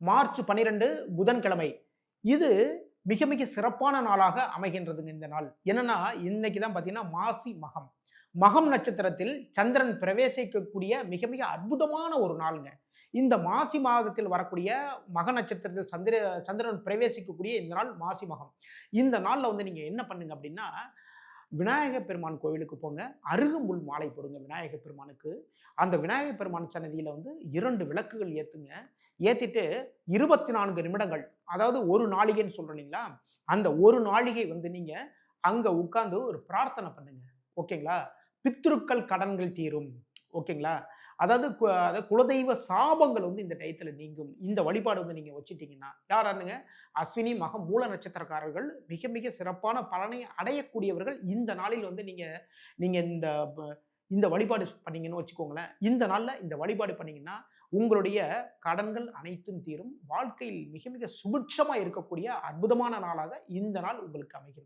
March பன்னிரெண்டு புதன்கிழமை. இது மிக மிக சிறப்பான நாளாக அமைகின்றதுங்க இந்த நாள். என்னன்னா இன்னைக்கு தான் பார்த்தீங்கன்னா மாசி மகம். மகம் நட்சத்திரத்தில் சந்திரன் பிரவேசிக்கக்கூடிய மிக மிக அற்புதமான ஒரு நாளுங்க. இந்த மாசி மாதத்தில் வரக்கூடிய மக நட்சத்திரத்தில் சந்திர சந்திரன் பிரவேசிக்கக்கூடிய இந்த நாள் மாசி மகம். இந்த நாளில் வந்து நீங்கள் என்ன பண்ணுங்க அப்படின்னா விநாயக பெருமான் கோவிலுக்கு போங்க. அருகம்புல் மாலை போடுங்க விநாயக பெருமானுக்கு. அந்த விநாயக பெருமான் சன்னதியில் வந்து இரண்டு விளக்குகள் ஏற்றுங்க ஏற்றிட்டு இருபத்தி நான்கு நிமிடங்கள் அதாவது ஒரு நாளிகைன்னு சொல்கிறோம் இல்லைங்களா? அந்த ஒரு நாளிகை வந்து நீங்கள் அங்கே உட்காந்து ஒரு பிரார்த்தனை பண்ணுங்க. ஓகேங்களா? பித்ருக்கள் கடன்கள் தீரும். ஓகேங்களா? அதாவது கு- அதாவது குலதெய்வ சாபங்கள் வந்து இந்த டயத்தில் நீங்கும். இந்த வழிபாடு வந்து நீங்கள் வச்சுட்டீங்கன்னா யாரானுங்க அஸ்வினி மக மூல நட்சத்திரக்காரர்கள் மிக மிக சிறப்பான பலனை அடையக்கூடியவர்கள் இந்த நாளில் வந்து நீங்கள் நீங்கள் இந்த இந்த வழிபாடு பண்ணீங்கன்னு வச்சுக்கோங்களேன். இந்த நாளில் இந்த வழிபாடு பண்ணீங்கன்னா உங்களுடைய கடன்கள் அனைத்தும் தீரும். வாழ்க்கையில் மிக மிக சுபிட்சமாக இருக்கக்கூடிய அற்புதமான நாளாக இந்த நாள் உங்களுக்கு அமைகின்றது